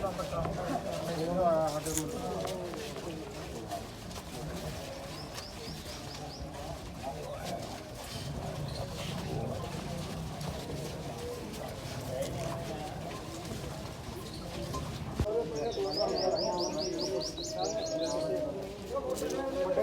ਜਾ ਫਿਰ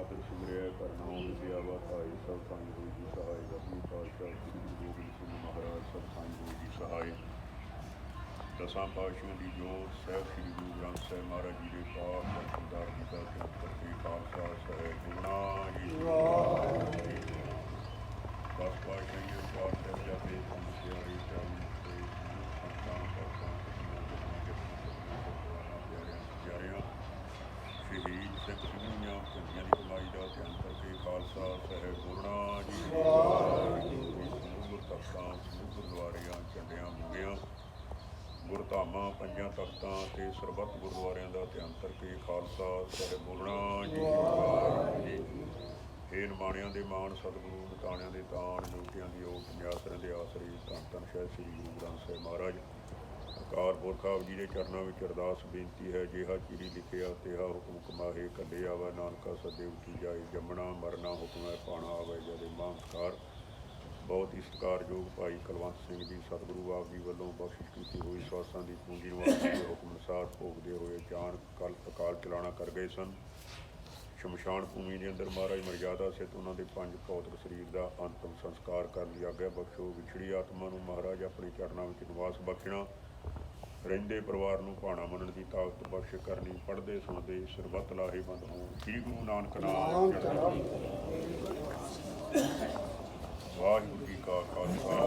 ਬਹਾਦਰ ਸਿਮਰਿਆ ਕਰਨਾ ਵਿਦਿਆ ਵਾਤਾਈ ਸਭ ਸੰਗ ਹੋਈ ਜੀ ਸਹਾਈ ਰਤਨੀ ਪਾਤਸ਼ਾਹ ਸ੍ਰੀ ਗੁਰੂ ਗੋਬਿੰਦ ਸਿੰਘ ਮਹਾਰਾਜ ਸਭ ਸੰਗ ਹੋਈ ਜੀ ਸਹਾਈ। ਦਸਾਂ ਪਾਤਸ਼ਾਹਾਂ ਦੀ ਜੋਤ ਸਹਿਬ ਸ੍ਰੀ ਗੁਰੂ ਗ੍ਰੰਥ ਸਾਹਿਬ ਮਹਾਰਾਜ ਜੀ ਦੇ ਦਾ ਸਰਦਾਰ ਜੀ ਦਾ ਤੇ ਕਰਕੇ ਖਾਲਸਾ ਸਾਹਿਬ ਗੁਣਾ ਜੀ ਦਸ ਪਾਤਸ਼ਾਹਾਂ ਜੀ ਦੇ ਪਾਠ ਸਾਹਿਬ ਜਾਦੇ ਸੰਤ ਪਿਆਰੀ ਚਾਲੀ ਤੇ ਸੰਤਾਂ ਪਾਸਾਂ ਪਿਆਰਿਆਂ ਸ਼ਹੀਦ ਸਿੰਘ ਸਿੰਘਾਂ ਪੁੰਜੀਆਂ ਦੀ ਕਮਾਈ ਦਾ ਧਿਆਨ ਖਾਲਸਾ ਸਾਹਿਬ ਗੁਰਨਾ ਜੀ। ਗੁਰੂ ਤਖਤਾਂ ਗੁਰਦੁਆਰਿਆਂ ਚੰਡਿਆਂ ਮੁੰਗਿਆਂ ਗੁਰਧਾਮਾਂ, ਪੰਜਾਂ ਤਖਤਾਂ ਤੇ ਸਰਬੱਤ ਗੁਰਦੁਆਰਿਆਂ ਦਾ ਧਿਆਨ ਕਰਕੇ ਖਾਲਸਾ ਸਾਹਿਬ ਬੋਲਣਾ ਜੀ। ਵਾਹਿਗੁਰੂ ਜੀ ਇਹ ਨਿਮਾਣਿਆਂ ਦੇ ਮਾਣ ਸਤਿਗੁਰੂ ਨਿਤਾਣਿਆਂ ਦੇ ਤਾਣ ਜੋਗੀਆਂ ਦੀ ਓਟ ਨਿਆਸਰਿਆਂ ਦੇ ਆਸਰੇ, ਧੰਨ ਧੰਨ ਸ਼ਾਹ ਸ੍ਰੀ ਗੁਰੂ ਗ੍ਰੰਥ ਸਾਹਿਬ ਮਹਾਰਾਜ। ਅਕਾਰ ਪੁਰਖ ਜੀ ਦੇ ਚਰਨਾਂ ਵਿੱਚ ਅਰਦਾਸ ਬੇਨਤੀ ਹੈ, ਜਿਹਾ ਚੀਰੀ ਲਿਖਿਆ, ਤਿਹਾ ਹੁਕਮ ਕਮਾਹੇ ਕੱਲੇ ਆਵਾ ਨਾਨਕਾ ਸਦੇ ਉਠੀ ਜਾਏ, ਜੰਮਣਾ, ਮਰਨਾ ਹੁਕਮ ਹੈ, ਪਾਣਾ ਆਵੇ ਜਦੇ ਮਾਨਸਕਾਰ। ਬਹੁਤ ਹੀ ਸਤਿਕਾਰਯੋਗ ਭਾਈ ਕੁਲਵੰਤ ਸਿੰਘ ਜੀ, ਸਤਿਗੁਰੂ ਆਪ ਜੀ ਵੱਲੋਂ ਬਖਸ਼ਿਸ਼ ਕੀਤੀ ਹੋਈ, ਸਵਾਸਾਂ ਦੀ ਪੂੰਜੀ ਨੂੰ ਆਪ ਦੇ ਹੁਕਮ ਅਨੁਸਾਰ ਭੋਗਦੇ ਹੋਏ ਜਾਨ ਕੱਲ ਅਕਾਲ ਚਲਾਣਾ ਕਰ ਗਏ ਸਨ। ਸ਼ਮਸ਼ਾਨ ਭੂਮੀ ਦੇ ਅੰਦਰ ਮਹਾਰਾਜ ਮਰਜ਼ਾਦਾ ਸਿੱਧ ਉਹਨਾਂ ਦੇ ਪੰਜ ਭੌਤਿਕ ਸਰੀਰ ਦਾ ਅੰਤਮ ਸੰਸਕਾਰ ਕਰ ਲਿਆ ਗਿਆ ਬਖਸ਼ੋ, ਵਿਛੜੀ ਆਤਮਾ ਨੂੰ ਮਹਾਰਾਜ ਆਪਣੇ ਚਰਨਾਂ ਵਿੱਚ ਨਿਵਾਸ ਬਖਸ਼ਣਾ। ਰਹਿੰਦੇ ਪਰਿਵਾਰ ਨੂੰ ਭਾਣਾ ਮੰਨਣ ਦੀ ਤਾਕਤ ਬਖਸ਼ ਕਰਨੀ ਪੜ੍ਹਦੇ ਸੁਣਦੇ ਸਰਬੱਤ ਲਾਹੇ ਬੰਦ ਹੋਣ। ਸ੍ਰੀ ਗੁਰੂ ਨਾਨਕ ਨਾਮ ਵਾਹਿਗੁਰੂ ਜੀ ਕਾ ਖਾਲਸਾ।